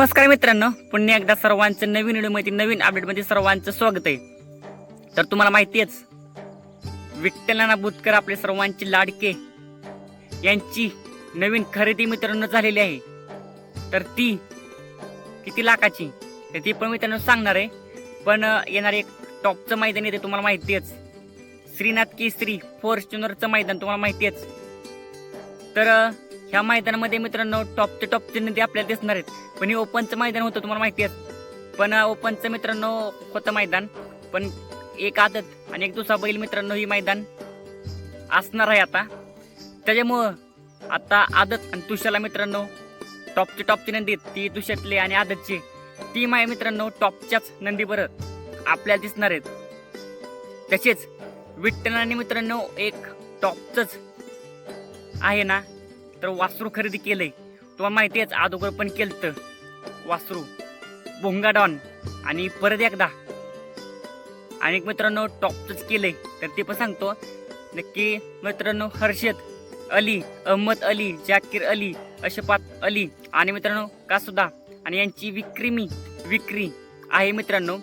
नमस्कार मित्रांनो. पुन्हा एकदा सर्वांचं नवीन व्हिडिओमध्ये नवीन अपडेटमध्ये सर्वांचं स्वागत आहे. तर तुम्हाला माहिती आहेच विठ्ठलाना बुतकर आपले सर्वांचे लाडके. यांची नवीन खरेदी मित्रांनो झालेली आहे. तर ती किती लाखाची? तर ती पण मित्रांनो सांगणार आहे. पण येणार एक टॉपचं मैदान येते तुम्हाला माहिती आहेच. श्रीनाथ केसरी फॉर्च्युनरचं मैदान तुम्हाला माहिती आहेच. तर ह्या मैदानामध्ये मित्रांनो टॉपचे टॉपचे नदी आपल्याला दिसणार आहेत. पण हे ओपनचं मैदान होतं तुम्हाला माहिती आहे. पण ओपनचं मित्रांनो होतं मैदान. पण एक आदत आणि एक दुसरा बैल मित्रांनो ही मैदान असणार आहे आता. त्याच्यामुळं आता आदत आणि तुषाला मित्रांनो टॉपची टॉपची नंदी ती तुषातली आणि आदतची. ती माय मित्रांनो टॉपच्याच नंदी बरं आपल्याला दिसणार आहेत. तसेच विठ्ठलाने मित्रांनो एक टॉपचंच आहे ना तर वासरू खरेदी केलंय. तुम्हाला माहिती आहेच अगोदर पण केलं वासरू भोंगा डॉन आणि परत एकदा. आणि एक मित्रांनो टॉपचंच केलंय. तर ते पण सांगतो. नक्की मित्रांनो हर्षद अली अहमद अली जाकीर अली अशफात अली आणि मित्रांनो कासुदा आणि यांची विक्रीमी विक्री आहे मित्रांनो.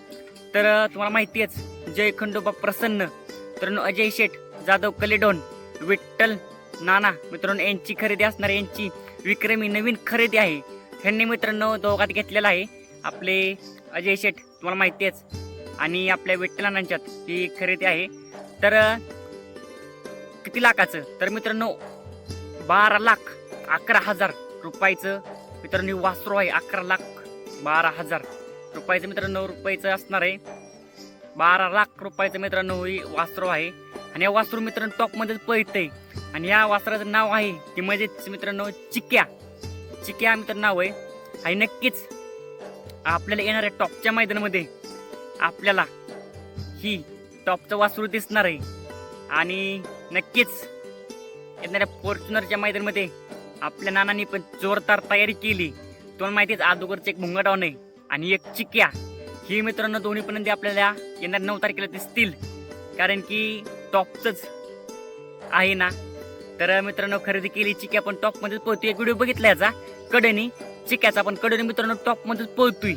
तर तुम्हाला माहिती आहेच जय खंडोबा प्रसन्न मित्रांनो अजय शेठ जाधव कलेडॉन विठ्ठल नाना मित्रांनो यांची खरेदी असणार यांची विक्रमी नवीन खरेदी आहे. ह्यांनी मित्रांनो दोघात घेतलेला आहे. आपले अजय शेठ तुम्हाला माहिती आहेच. आणि आपल्या विठ्ठलानांच्यात ही खरेदी आहे. तर किती लाखाचं? तर मित्रांनो बारा लाख अकरा हजार रुपयाचं मित्रांनो वास्त्रो वासरू आहे. अकरा लाख बारा हजार रुपयाचं मित्रांनो रुपयाचं असणार आहे. बारा लाख रुपयाचं मित्रांनो ही वासरू आहे. आणि या वासरू मित्रांनो टॉपमध्येच पळतंय. आणि या वासराचं नाव आहे ते म्हणजेच मित्रांनो चिक्या. चिक्या मित्रांनो नाव आहे. आणि नक्कीच आपल्याला येणाऱ्या टॉपच्या मैदानामध्ये आपल्याला ही टॉपचं वासरू दिसणार आहे. आणि नक्कीच येणाऱ्या फॉर्च्युनरच्या मैदानामध्ये आपल्या नानांनी पण जोरदार तयारी केली. तुम्हाला माहितीच अगोदरचं एक भुंगाडावण आहे आणि एक चिक्या. ही मित्रांनो दोन्ही पण आपल्याला येणार नऊ तारखेला दिसतील. कारण की टॉपचंच आहे ना? तर मित्रांनो खरेदी केली चिक्या पण टॉप मध्येच पोहतोय एक व्हिडिओ बघितला याचा कडेनी. चिक्याचा पण कडेनी मित्रांनो टॉप मध्येच पोहतोय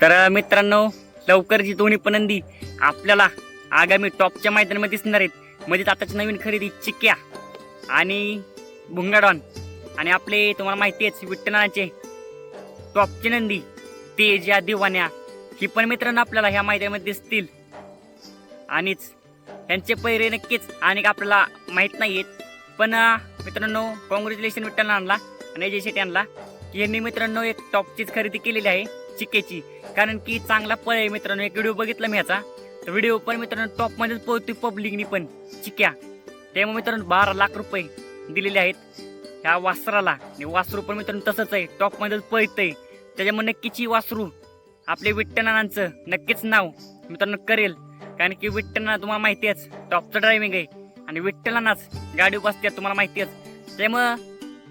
तर मित्रांनो लवकर जी दोन्ही पण नंदी आपल्याला आगामी टॉपच्या मैदानामध्ये दिसणार आहेत. म्हणजे आताची नवीन खरेदी चिक्या आणि भुंगाडॉन. आणि आपले तुम्हाला माहिती आहेच विठ्ठलाचे टॉपची नंदी तेज या दिवाण्या ही पण मित्रांनो आपल्याला ह्या मैदानामध्ये दिसतील. आणिच यांचे पैरे नक्कीच आणि आपल्याला माहीत नाही आहेत पण मित्रांनो कॉंग्रॅच्युलेशन विठ्ठल आणला आणि अजय शेट्टी आणला की यांनी मित्रांनो एक टॉपचीच खरेदी केलेली आहे चिक्केची कारण की चांगला पळ आहे मित्रांनो. एक व्हिडिओ बघितला मी ह्याचा तर व्हिडिओ पण मित्रांनो टॉपमध्येच पोहोचतो पब्लिकनी पण चिक्या त्यामुळे मित्रांनो बारा लाख रुपये दिलेले आहेत ह्या वासराला. आणि वासरू पण मित्रांनो तसंच आहे. टॉपमध्येच पळतंय. त्याच्यामुळे नक्कीच ही वासरू आपले विठ्ठलांचं नक्कीच नाव मित्रांनो करेल. कारण की विठ्ठलांना तुम्हाला माहिती आहेच टॉपचं ड्रायव्हिंग आहे. आणि विठ्ठलांनाच गाडी बसतात तुम्हाला माहिती आहेच. त्यामुळं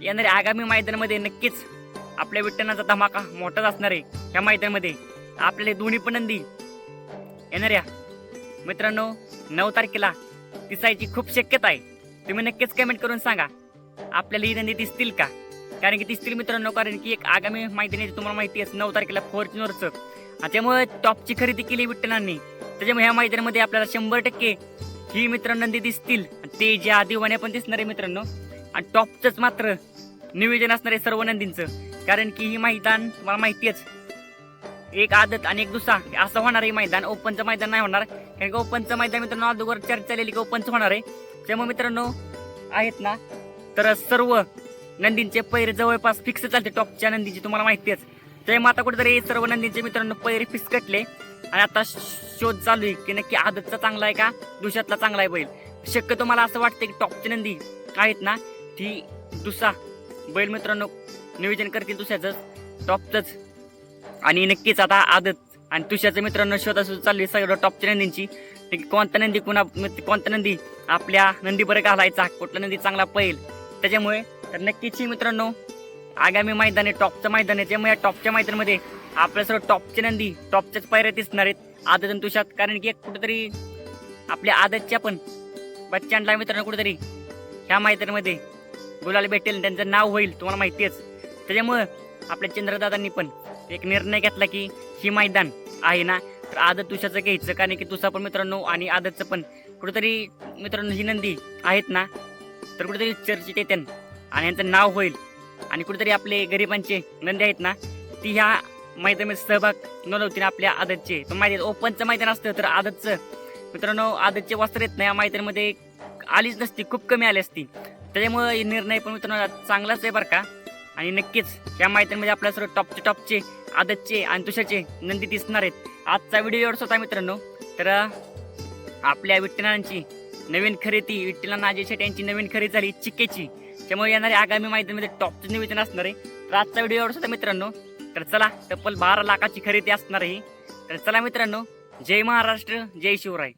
येणाऱ्या आगामी मैदानामध्ये नक्कीच आपल्या विठ्ठलांचा धमाका मोठाच असणार आहे ह्या मैदानामध्ये. आपल्याला दोन्ही पण नंदी येणाऱ्या. मित्रांनो नऊ तारखेला दिसायची खूप शक्यता आहे. तुम्ही नक्कीच कमेंट करून सांगा आपल्याला ही नंदी दिसतील का? कारण की दिसतील मित्रांनो कारण की एक आगामी मैदानी तुम्हाला माहिती आहे नऊ तारखेला फॉर्च्युनरचं त्यामुळे टॉपची खरेदी केली विठ्ठलांनी. त्याच्यामुळे ह्या मैदानामध्ये आपल्याला शंभर टक्के ही मित्र नंदी दिसतील. ते जे आदिवाने पण दिसणार आहे मित्रांनो आणि टॉपचंच मात्र नियोजन असणार आहे सर्व नंदींचं. कारण की ही मैदान तुम्हाला माहितीच एक आदत आणि एक दुसरा. असं होणार आहे मैदान ओपनचं मैदान नाही होणार. कारण की ओपनचं मैदान मित्रांनो अगोदर चर्चा झालेली की ओपनचं होणार आहे. त्यामुळे मित्रांनो आहेत ना तर सर्व नंदींचे पैर जवळपास फिक्स चालते टॉपच्या नंदीची तुम्हाला माहितीच ते त्यामुळे आता कुठेतरी सर्व नंदींचे मित्रांनो पैर फिक्स कटले. आणि आता शोध चालू आहे की नक्की आदतचा चांगला आहे का? दुसऱ्यातला चांगला आहे बैल. शक्यतो मला असं वाटतं की टॉपची नंदी काय आहेत ना ती दुसरा बैल मित्रांनो नियोजन करतील दुसऱ्याच टॉपचंच आणि नक्कीच आता आदत आणि तुषारचं मित्रांनो शोधा सुद्धा चालली आहे सगळं टॉपच्या नंदींची. कोणता नंदी कुणा म्हणजे कोणता नंदी आपल्या नंदी बरं घालायचा कुठला नंदी चांगला पहिल त्याच्यामुळे तर नक्कीच ही मित्रांनो आगामी मैदान आहे टॉपचं मैदान आहे त्यामुळे या टॉपच्या मैदानामध्ये आपल्या सर्व टॉपचे नंदी टॉपच्याच पायऱ्या दिसणार आहेत. आदत आणि तुषात कारण की एक कुठेतरी आपल्या आदतच्या पण बच्चांना मित्रांनो कुठेतरी ह्या मैदानामध्ये बोलायला भेटेल त्यांचं नाव होईल तुम्हाला माहिती त्याच्यामुळं आपल्या चंद्रदादांनी पण एक निर्णय घेतला की ही मैदान आहे ना? तर आदत तुषाचं घ्यायचं कारण की तुषा पण मित्रांनो आणि आदतचं पण कुठेतरी मित्रांनो ही नंदी आहेत ना? तर कुठेतरी चर्चेत येते आणि यांचं नाव होईल. आणि कुठेतरी आपले गरिबांचे नंदी आहेत ना? ती ह्या मैदानामध्ये सहभाग नोंदवतील आपल्या आदतचे. पण माहिती ओपनचं मैदान असतं तर आदतचं. मित्रांनो आदतचे वस्त्र येत नाही. या मैदानामध्ये आलीच नसती खूप कमी आली असती. त्याच्यामुळे हे निर्णय पण मित्रांनो चांगलाच आहे बरं का. आणि नक्कीच या मैदानामध्ये आपल्या सर्व टॉपचे टॉपचे आदतचे आणि तुषाचे नंदी दिसणार आहेत. आजचा व्हिडिओ एवढाच होता मित्रांनो. तर आपल्या विठ्ठलांची नवीन खरेदी विठ्ठलांना नाजे शेट यांची नवीन खरेदी झाली चिक्केची त्यामुळे येणारे आगामी मैदानामध्ये टॉपचं निवेदन असणार आहे. तर आजचा व्हिडिओ एवढाच होता मित्रांनो. तर चला तब्बल बारा लाखाची खरेदी असणार ही तर चला मित्रांनो जय महाराष्ट्र जय शिवराय.